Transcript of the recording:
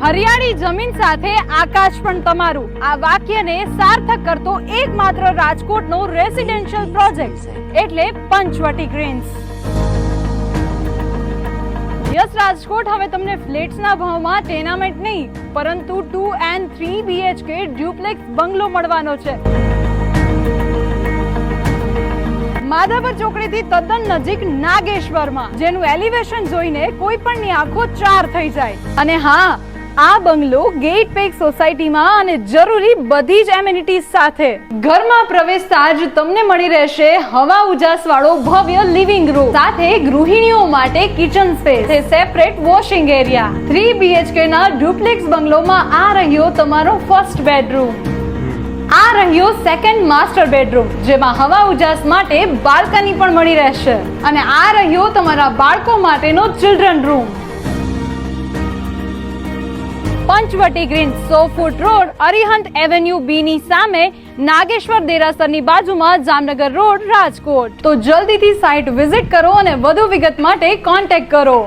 હરિયાળી જમીન સાથે આકાશ પણ તમારું. આ વાક્યને સાર્થક કરતો એકમાત્ર રાજકોટનો રેસિડેન્શિયલ પ્રોજેક્ટ એટલે પંચવટી ગ્રીન્સ યસ, રાજકોટ, હવે તમને ફ્લેટ્સના ભાવમાં ટેનામેન્ટ નહીં, પરંતુ two and three BHK duplex bungalow મળવાનો છે. માધાપર ચોકડીથી તદ્દન નજીક નાગેશ્વરમાં, જેનું એલિવેશન જોઈને કોઈ પણની આંખો ચાર થઈ જાય. અને હા આ બંગલો ગેટ પેક સોસાયટીમાં અને જરૂરી બધી જ એમિનિટીઝ સાથે. ઘરમાં પ્રવેશતા જ તમને મળી રહેશે હવા ઉજાસ વાળો ભવ્ય લિવિંગ રૂમ. સાથે ગૃહિણીઓ માટે kitchen space. Separate washing area. Three BHK ના ડુપ્લેક્સ બંગલોમાં આ રહ્યો તમારો ફર્સ્ટ બેડરૂમ. આ રહ્યો સેકન્ડ માસ્ટર બેડરૂમ, જેમાં હવા ઉજાસ માટે બાલ્કની પણ મળી રહેશે. અને આ રહ્યો તમારા બાળકો માટેનો ચિલ્ડ્રન રૂમ. પંચવટી ગ્રીન સો foot road, Arihant avenue B ની સામે નાગેશ્વર દેરાસરની બાજુમાં જામનગર રોડ, રાજકોટ. તો જલ્દીથી સાઇટ વિઝિટ કરો અને વધુ વિગત માટે કોન્ટેક્ટ કરો.